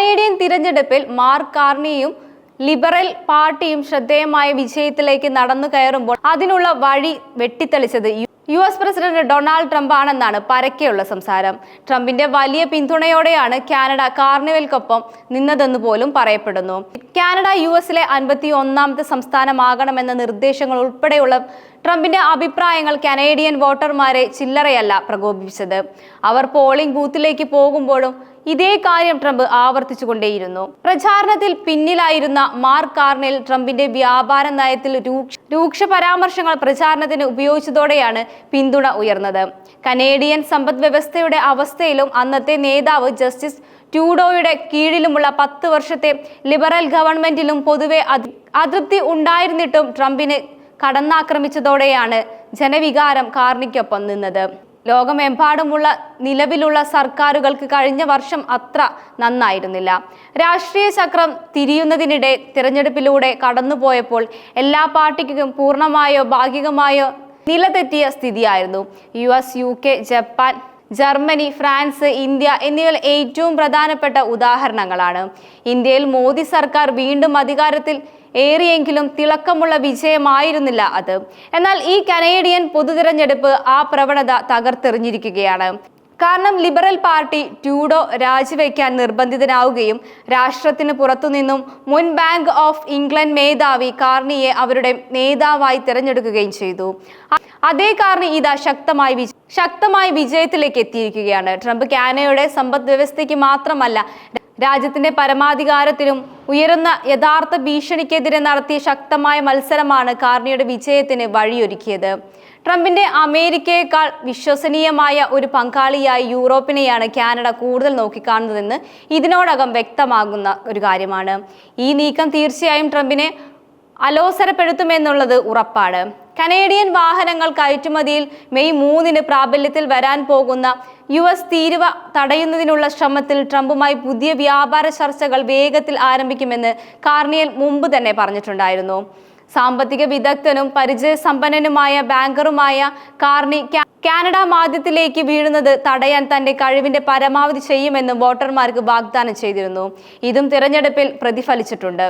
Canadian തിരഞ്ഞെടുപ്പിൽ mark കാർണിയും liberal പാർട്ടിയും ശ്രദ്ധേയമായ വിജയത്തിലേക്ക് നടന്നു കയറുമ്പോൾ അതിനുള്ള വഴി വെട്ടിത്തെളിച്ചത് U- S president Donald Trump ആണെന്നാണ് പരക്കെയുള്ള സംസാരം. ട്രംപിന്റെ വലിയ പിന്തുണയോടെയാണ് കാനഡ കാർണിവൽക്കൊപ്പം നിന്നതെന്ന് പോലും പറയപ്പെടുന്നു. കാനഡ യു എസിലെ അൻപത്തി ഒന്നാമത്തെ സംസ്ഥാനമാകണമെന്ന നിർദ്ദേശങ്ങൾ ഉൾപ്പെടെയുള്ള ട്രംപിന്റെ അഭിപ്രായങ്ങൾ കനേഡിയൻ വോട്ടർമാരെ ചില്ലറയല്ല പ്രകോപിപ്പിച്ചത്. അവർ പോളിംഗ് ബൂത്തിലേക്ക് പോകുമ്പോഴും ഇതേ കാര്യം ട്രംപ് ആവർത്തിച്ചുകൊണ്ടേയിരുന്നു. പ്രചാരണത്തിൽ പിന്നിലായിരുന്ന മാർക്ക് കാർണിൽ ട്രംപിന്റെ വ്യാപാര നയത്തിൽ രൂക്ഷ പരാമർശങ്ങൾ പ്രചാരണത്തിന് ഉപയോഗിച്ചതോടെയാണ് പിന്തുണ ഉയർന്നത്. കനേഡിയൻ സമ്പദ് വ്യവസ്ഥയുടെ അവസ്ഥയിലും അന്നത്തെ നേതാവ് ജസ്റ്റിസ് ട്യൂഡോയുടെ കീഴിലുമുള്ള പത്ത് വർഷത്തെ ലിബറൽ ഗവൺമെന്റിലും പൊതുവെ അതൃപ്തി ഉണ്ടായിരുന്നിട്ടും ട്രംപിന് കടന്നാക്രമിച്ചതോടെയാണ് ജനവികാരം കാർണിക്കൊപ്പം നിന്നത്. ലോകമെമ്പാടുമുള്ള നിലവിലുള്ള സർക്കാരുകൾക്ക് കഴിഞ്ഞ വർഷം അത്ര നന്നായിരുന്നില്ല. രാഷ്ട്രീയ ചക്രം തിരിയുന്നതിനിടെ തിരഞ്ഞെടുപ്പിലൂടെ കടന്നുപോയപ്പോൾ എല്ലാ പാർട്ടിക്കും പൂർണമായോ ഭാഗികമായോ നിലതെറ്റിയ സ്ഥിതിയായിരുന്നു. U S U K Japan Germany France India എന്നിവയിൽ ഏറ്റവും പ്രധാനപ്പെട്ട ഉദാഹരണങ്ങളാണ്. ഇന്ത്യയിൽ മോദി സർക്കാർ വീണ്ടും അധികാരത്തിൽ ഏറിയെങ്കിലും തിളക്കമുള്ള വിജയമായിരുന്നില്ല അത്. എന്നാൽ ഈ കനേഡിയൻ പൊതുതിരഞ്ഞെടുപ്പ് ആ പ്രവണത തകർത്തെറിഞ്ഞിരിക്കുകയാണ്. കാരണം ലിബറൽ പാർട്ടി ട്യൂഡോ രാജിവെക്കാൻ നിർബന്ധിതനാവുകയും രാഷ്ട്രത്തിന് പുറത്തുനിന്നും മുൻ ബാങ്ക് ഓഫ് ഇംഗ്ലണ്ട് മേധാവി കാർണിയെ അവരുടെ നേതാവായി തിരഞ്ഞെടുക്കുകയും ചെയ്തു. അതേ കാർണി ഇതാ ശക്തമായി വിജ- ശക്തമായി വിജയത്തിലേക്ക് എത്തിയിരിക്കുകയാണ്. ട്രംപ് കാനയുടെ സമ്പദ് വ്യവസ്ഥയ്ക്ക് മാത്രമല്ല രാജ്യത്തിന്റെ പരമാധികാരത്തിനും ഉയരുന്ന യഥാർത്ഥ ഭീഷണിക്കെതിരെ നടത്തിയ ശക്തമായ മത്സരമാണ് കാർണിയുടെ വിജയത്തിന് വഴിയൊരുക്കിയത്. ട്രംപിന്റെ അമേരിക്കയേക്കാൾ വിശ്വസനീയമായ ഒരു പങ്കാളിയായി യൂറോപ്പിനെയാണ് കാനഡ കൂടുതൽ നോക്കിക്കാണുന്നതെന്ന് ഇതിനോടകം വ്യക്തമാകുന്ന ഒരു കാര്യമാണ്. ഈ നീക്കം തീർച്ചയായും ട്രംപിനെ അലോസരപ്പെടുത്തുമെന്നുള്ളത് ഉറപ്പാണ്. കനേഡിയൻ വാഹനങ്ങൾ കയറ്റുമതിയിൽ മെയ് മൂന്നിന് പ്രാബല്യത്തിൽ വരാൻ പോകുന്ന യു എസ് തീരുവ തടയുന്നതിനുള്ള ശ്രമത്തിൽ ട്രംപുമായി പുതിയ വ്യാപാര ചർച്ചകൾ വേഗത്തിൽ ആരംഭിക്കുമെന്ന് കാർണിയൽ മുമ്പ് തന്നെ പറഞ്ഞിട്ടുണ്ടായിരുന്നു. സാമ്പത്തിക വിദഗ്ധനും പരിചയസമ്പന്നനുമായ ബാങ്കറുമായ കാർണി കാനഡ മാധ്യത്തിലേക്ക് വീഴുന്നത് തടയാൻ തന്റെ കഴിവിന്റെ പരമാവധി ചെയ്യുമെന്ന് വോട്ടർമാർക്ക് വാഗ്ദാനം ചെയ്തിരുന്നു. ഇതും തിരഞ്ഞെടുപ്പിൽ പ്രതിഫലിച്ചിട്ടുണ്ട്.